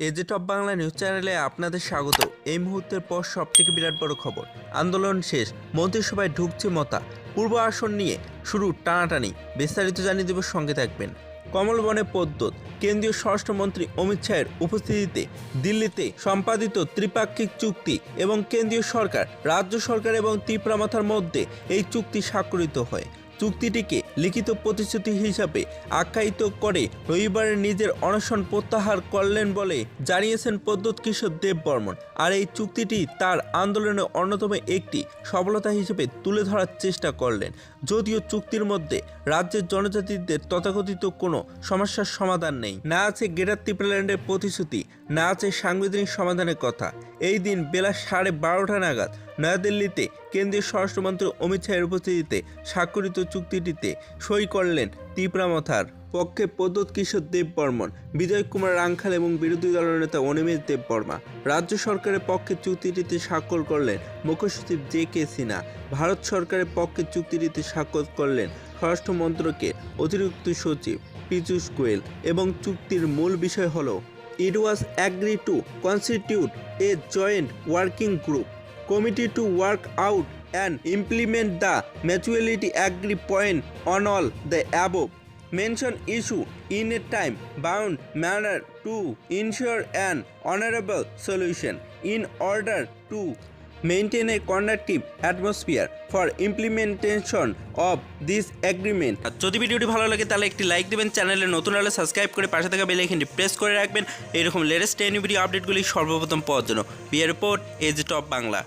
এজে top Bangla news চ্যানেলে আপনাদের স্বাগত। এই মুহূর্তের পর সব থেকে বিরাট বড় খবর। আন্দোলন শেষ, মন্ত্রিসভায় ঢুকছে মতা। পূর্ব আসন নিয়ে শুরু টানাটানি। বিস্তারিত জানিয়ে দেব, সঙ্গে থাকবেন। কমলবনে পদ্মত। কেন্দ্রীয় স্বরাষ্ট্রমন্ত্রী অমিত শাহের উপস্থিতিতে দিল্লিতে সম্পাদিত ত্রিপাক্ষিক চুক্তি এবং কেন্দ্রীয় সরকার, রাজ্য সরকার এবং ত্রিপুরামাথার মধ্যে এই চুক্তি স্বাক্ষরিত হয়। চুক্তিটিকে লিখিত প্রতিশ্রুতি হিসাবে আখ্যায়িত করে রবিবার নিজের অনশন প্রত্যাহার করলেন বলে জানিয়েছেন পদ্মত কিশোর দেব বর্মন আর এই চুক্তিটি তার আন্দোলনের অন্যতম একটি সফলতা হিসেবে তুলে ধরার চেষ্টা করলেন। যদিও চুক্তির মধ্যে রাজ্যের জনজাতিদের তথাকথিত কোনো সমস্যার সমাধান নেই। না আছে গ্রেটার ত্রিপুরাল্যান্ডের প্রতিশ্রুতি না আছে সাংবিধানিক সমাধানের কথা। এই দিন বেলা সাড়ে বারোটা নাগাদ নয়াদিল্লিতে কেন্দ্রীয় স্বরাষ্ট্রমন্ত্রী অমিত শাহের উপস্থিতিতে স্বাক্ষরিত চুক্তিটিতে সই করলেন ত্রিপুরামথার পক্ষে প্রদ্যোৎ কিশোর দেব বর্মন বিজয় কুমার রাংখাল এবং বিরোধী দলের নেতা অনিমেষ দেব বর্মা রাজ্য সরকারের পক্ষে চুক্তিটিতে স্বাক্ষর করলেন মুখ্য সচিব জে কে সিনহা। ভারত সরকারের পক্ষে চুক্তিটিতে স্বাক্ষর করলেন স্বরাষ্ট্র মন্ত্রকের অতিরিক্ত সচিব পীযূষ গোয়েল এবং চুক্তির মূল বিষয় হল ইট was agreed to constitute a joint working group committee to work out and implement the mutuality agree point on all the above mentioned issue in a time bound manner to ensure an honorable solution in order to maintain a conductive atmosphere for implementation of this agreement. যদি ভিডিওটি ভালো লাগে, তাহলে একটি like দেবেন, চ্যানেলে নতুন হলে সাবস্ক্রাইব করে পাশে থাকা বেল আইকনটি প্রেস করে রাখবেন। এরকম লেটেস্ট টেন ভিডিও আপডেটগুলি সর্বপ্রথম পাওয়ার জন্য। বিয়ার রিপোর্ট এজ টপ বাংলা